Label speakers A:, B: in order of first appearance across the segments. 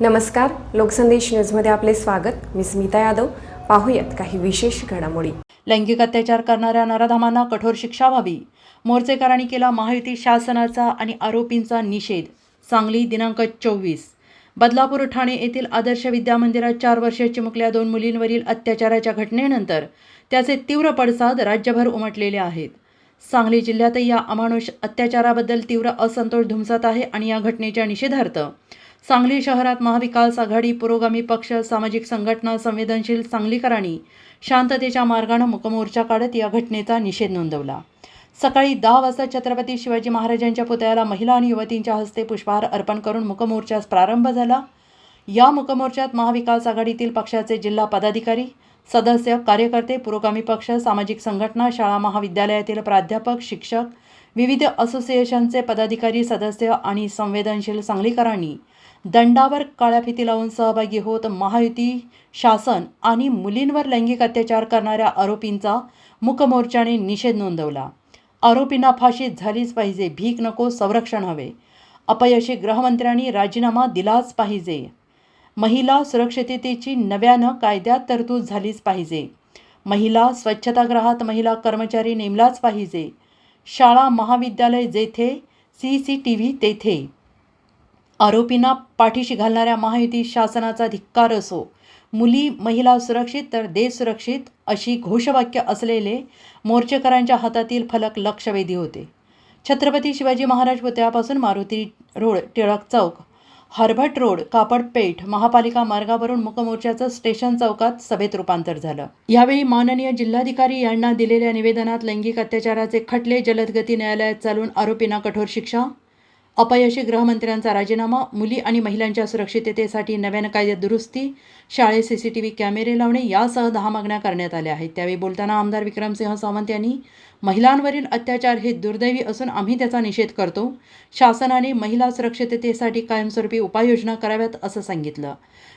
A: नमस्कार लोकसंदेश न्यूजमध्ये आपले स्वागत. मी स्मिता यादव. पाहूयात काही विशेष घडामोडी.
B: लैंगिक अत्याचार करणाऱ्या नराधामांना कठोर शिक्षा व्हावी. मोर्चेकरांनी केला महायुती शासनाचा आणि आरोपींचा निषेध. सांगली दिनांक चोवीस. बदलापूर ठाणे येथील आदर्श विद्या मंदिरात चार वर्षे चिमुकल्या दोन मुलींवरील अत्याचाराच्या घटनेनंतर त्याचे तीव्र पडसाद राज्यभर उमटलेले आहेत. सांगली जिल्ह्यातही या अमानुष अत्याचाराबद्दल तीव्र असंतोष धुमसत आहे आणि या घटनेच्या निषेधार्थ सांगली शहरात महाविकास आघाडी पुरोगामी पक्ष सामाजिक संघटना संवेदनशील सांगलीकरांनी शांततेच्या मार्गानं मुकमोर्चा काढत या घटनेचा निषेध नोंदवला. सकाळी दहा वाजता छत्रपती शिवाजी महाराजांच्या पुतळ्याला महिला आणि युवतींच्या हस्ते पुष्पहार अर्पण करून मुकमोर्चास प्रारंभ झाला. या मुकमोर्चात महाविकास आघाडीतील पक्षाचे जिल्हा पदाधिकारी सदस्य कार्यकर्ते पुरोगामी पक्ष सामाजिक संघटना शाळा महाविद्यालयातील प्राध्यापक शिक्षक विविध असोसिएशनचे पदाधिकारी सदस्य आणि संवेदनशील सांगलीकरांनी दंडावर काळ्या फिती लावून सहभागी होत महायुती शासन आणि मुलींवर लैंगिक अत्याचार करणाऱ्या आरोपींचा मुकमोर्चाने निषेध नोंदवला. आरोपींना फाशी झालीच पाहिजे भीक नको संरक्षण हवे. अपयशी गृहमंत्र्यांनी राजीनामा दिलाच पाहिजे. महिला सुरक्षिततेची नव्यानं कायद्यात तरतूद झालीच पाहिजे. महिला स्वच्छतागृहात महिला कर्मचारी नेमलाच पाहिजे. शाळा महाविद्यालय जेथे सी सी टी व्ही तेथे. आरोपींना पाठीशी घालणाऱ्या महायुती शासनाचा धिक्कार असो. मुली महिला सुरक्षित तर देश सुरक्षित अशी घोषवाक्य असलेले मोर्चेकरांच्या हातातील फलक लक्षवेधी होते. छत्रपती शिवाजी महाराज पुतळ्यापासून मारुती रोड टिळक चौक हरभट रोड कापडपेठ महापालिका मार्गावरून मुकमोर्चाचं स्टेशन चौकात सभेत रूपांतर झालं. यावेळी माननीय जिल्हाधिकारी यांना दिलेल्या निवेदनात लैंगिक अत्याचाराचे खटले जलदगती न्यायालयात चालून आरोपींना कठोर शिक्षा अपयशी गृहमंत्र्यांचा राजीनामा मुली आणि महिलांच्या सुरक्षिततेसाठी नव्यानं कायद्यात दुरुस्ती शाळेत सीसीटीव्ही कॅमेरे लावणे यासह दहा मागण्या करण्यात आल्या आहेत. त्यावेळी बोलताना आमदार विक्रमसिंह सावंत यांनी महिलांवरील अत्याचार हे दुर्दैवी असून आम्ही त्याचा निषेध करतो. शासनाने महिला सुरक्षिततेसाठी कायमस्वरूपी उपाययोजना कराव्यात असं सांगितलं.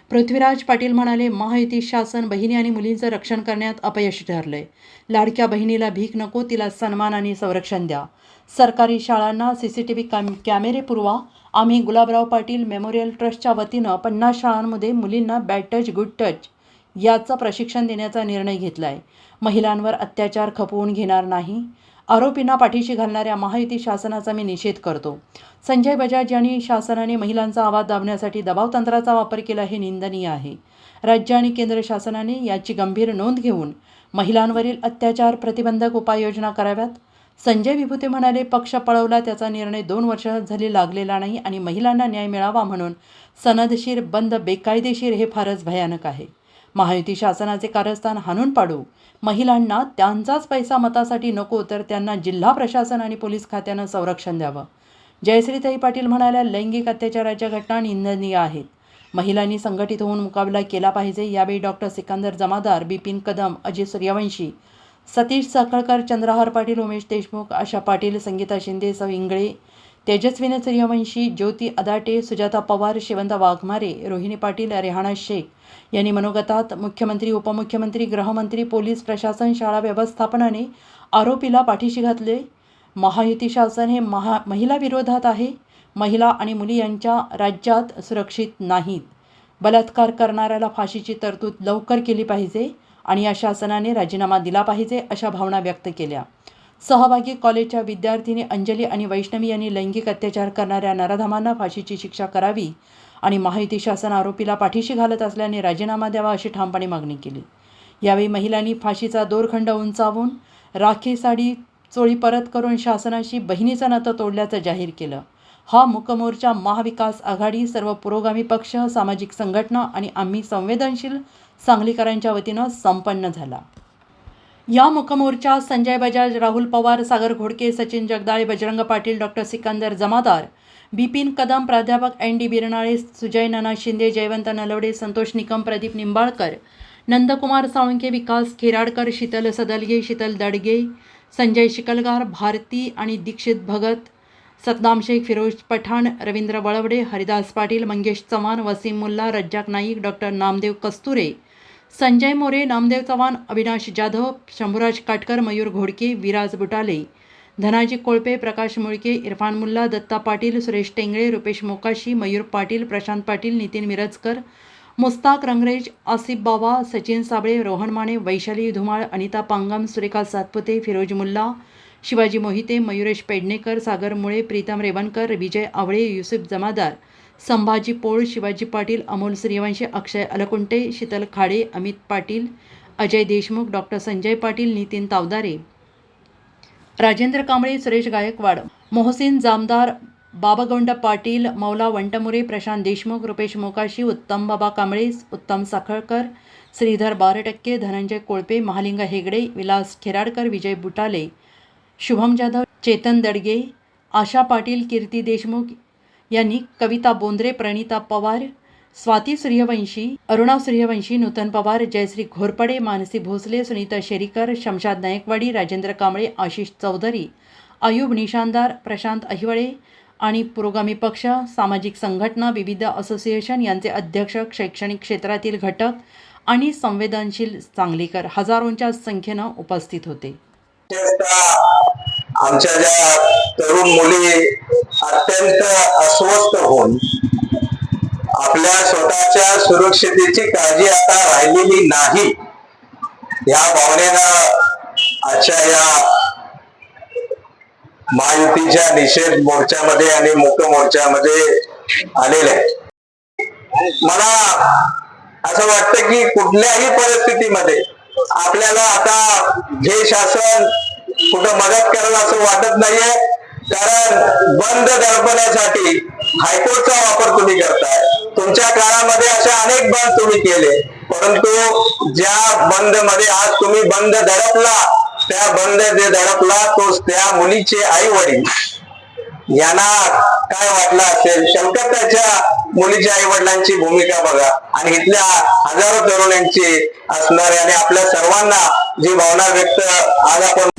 B: पृथ्वीराज पाटील म्हणाले महायुती शासन बहिणी आणि मुलींचं रक्षण करण्यात अपयशी ठरलंय. लाडक्या बहिणीला भीक नको तिला सन्मान आणि संरक्षण द्या. सरकारी शाळांना C C T V cam कॅमेरे पुरवा. आम्ही गुलाबराव पाटील मेमोरियल ट्रस्टच्या वतीनं पन्नास शाळांमध्ये मुलींना बॅड टच गुड टच याचं प्रशिक्षण देण्याचा निर्णय घेतला आहे महिलांवर अत्याचार खपवून घेणार नाही. आरोपींना पाठीशी घालणाऱ्या महायुती शासनाचा मी निषेध करतो. संजय बजाज यांनी शासनाने महिलांचा आवाज दाबण्यासाठी दबाव तंत्राचा वापर केला हे निंदनीय आहे. राज्य आणि केंद्र शासनाने याची गंभीर नोंद घेऊन महिलांवरील अत्याचार प्रतिबंधक उपाययोजना कराव्यात. संजय विभूते म्हणाले पक्ष पळवला त्याचा निर्णय दोन वर्ष झाली लागलेला नाही आणि महिलांना न्याय मिळावा म्हणून सनदशीर बंद बेकायदेशीर हे फारच भयानक आहे. महायुती शासनाचे कारस्थान हाणून पाडू महिलांना त्यांचाच पैसा मतासाठी नको तर त्यांना जिल्हा प्रशासन आणि पोलीस खात्यानं संरक्षण द्यावं. जयश्रीताई पाटील म्हणाल्या लैंगिक अत्याचाराच्या घटना निंदनीय आहेत. महिलांनी संघटित होऊन मुकाबला केला पाहिजे यावेळी डॉक्टर सिकंदर जमादार बिपिन कदम अजय सूर्यवंशी सतीश साखळकर चंद्रहार पाटील उमेश देशमुख आशा पाटील संगीता शिंदे सौ इंगळे तेजस्विनी सूर्यवंशी ज्योती अदाटे सुजाता पवार शेवंत वाघमारे रोहिणी पाटील रेहाणा शेख यांनी मनोगतात मुख्यमंत्री उपमुख्यमंत्री गृहमंत्री पोलीस प्रशासन शाळा व्यवस्थापनाने आरोपीला पाठीशी घातले. महायुती शासन हे महा महिला विरोधात आहे. महिला आणि मुली यांच्या राज्यात सुरक्षित नाहीत. बलात्कार करणाऱ्याला फाशीची तरतूद लवकर केली पाहिजे. आणि या शासनाने राजीनामा दिला पाहिजे अशा भावना व्यक्त केल्या. सहभागी कॉलेजच्या विद्यार्थिनी अंजली आणि वैष्णवी यांनी लैंगिक अत्याचार करणाऱ्या नराधमांना फाशीची शिक्षा करावी आणि महायुती शासन आरोपीला पाठीशी घालत असल्याने राजीनामा द्यावा अशी ठामपणे मागणी केली. यावेळी महिलांनी फाशीचा दोरखंड उंचावून राखी साडी चोळी परत करून शासनाशी बहिणीचं नातं तोडल्याचं जाहीर केलं. हा मुकमोर्चा महाविकास आघाडी सर्व पुरोगामी पक्ष सामाजिक संघटना आणि आम्ही संवेदनशील सांगलीकरांच्या वतीनं संपन्न झाला. या मुकमोर्चा संजय बजाज राहुल पवार सागर घोडके सचिन जगदाळे बजरंग पाटील डॉक्टर सिकंदर जमादार बिपिन कदम प्राध्यापक एन डी बिरनाळे सुजय नाना शिंदे जयवंत नलवडे संतोष निकम प्रदीप निंबाळकर नंदकुमार साळुंके विकास खेराडकर शीतल सदलगे शीतल दडगे संजय शिकलगार भारती आणि दीक्षित भगत सद्दाम शेख फिरोज पठाण रवींद्र बळवडे हरिदास पाटील मंगेश चव्हाण वसीम मुल्ला रज्जाक नाईक डॉक्टर नामदेव कस्तुरे संजय मोरे नामदेव चव्हाण अविनाश जाधव शंभूराज काटकर मयूर घोडके विराज बुटाले धनाजी कोळपे प्रकाश मुळके इरफान मुल्ला दत्ता पाटील सुरेश टेंगळे रुपेश मोकाशी मयूर पाटील प्रशांत पाटील नितीन मिरजकर मुस्ताक रंगरेज आसिफ बाबा सचिन साबळे रोहन माने वैशाली धुमाळ अनिता पांगम सुरेखा सातपुते फिरोज मुल्ला शिवाजी मोहिते मयुरेश पेडणेकर सागर मुळे प्रीतम रेवणकर विजय आवळे युसुफ जमादार संभाजी पोळ शिवाजी पाटील अमोल सूर्यवंशी अक्षय अलकुंटे शीतल खाडे अमित पाटील अजय देशमुख डॉक्टर संजय पाटील नितीन तावदारे. राजेंद्र कांबळे सुरेश गायकवाड मोहसिन जामदार बाबागोंड पाटील मौला वंटमुरे प्रशांत देशमुख रुपेश मोकाशी उत्तम बाबा कांबळे उत्तम साखळकर श्रीधर बारटक्के धनंजय कोळपे महालिंग हेगडे विलास खेराडकर विजय बुटाले. शुभम जाधव चेतन दडगे आशा पाटील कीर्ती देशमुख यांनी कविता बोंद्रे प्रणिता पवार स्वाती सूर्यवंशी अरुणा सूर्यवंशी नूतन पवार जयश्री घोरपडे मानसी भोसले सुनीता शेरीकर शमशाद नायकवाडी राजेंद्र कांबळे आशिष चौधरी आयुब निशानदार प्रशांत अहिवळे आणि पुरोगामी पक्ष सामाजिक संघटना विविध असोसिएशन यांचे अध्यक्ष शैक्षणिक क्षेत्रातील घटक आणि संवेदनशील सांगलीकर हजारोंच्या संख्येनं उपस्थित होते.
C: आमच्या ज्या तरुण मुली अत्यंत अस्वस्थ होऊन आपल्या स्वतःच्या सुरक्षितेची काळजी आता राहिलेली नाही या भावनेनं आजच्या या महायुतीच्या निषेध मोर्चामध्ये आणि मुक्त मोर्चामध्ये आलेले आहे मला असं वाटतं की कुठल्याही परिस्थितीमध्ये आपल्याला आता हे शासन कुठं मदत करायला असं वाटत नाहीये. कारण बंद दडपण्यासाठी हायकोर्टचा वापर तुम्ही करताय. तुमच्या काळामध्ये असे अनेक बंद तुम्ही केले. परंतु ज्या बंदमध्ये आज तुम्ही बंद दडपला त्या बंद जे दडपला तो त्या मुलीचे आई वडील यांना काय वाटलं असेल? कलकत्त्याच्या मुलीच्या आई वडिलांची भूमिका बघा. आणि इथल्या हजारो तरुणांची असणाऱ्याने आणि आपल्या सर्वांना जी भावना व्यक्त आज आपण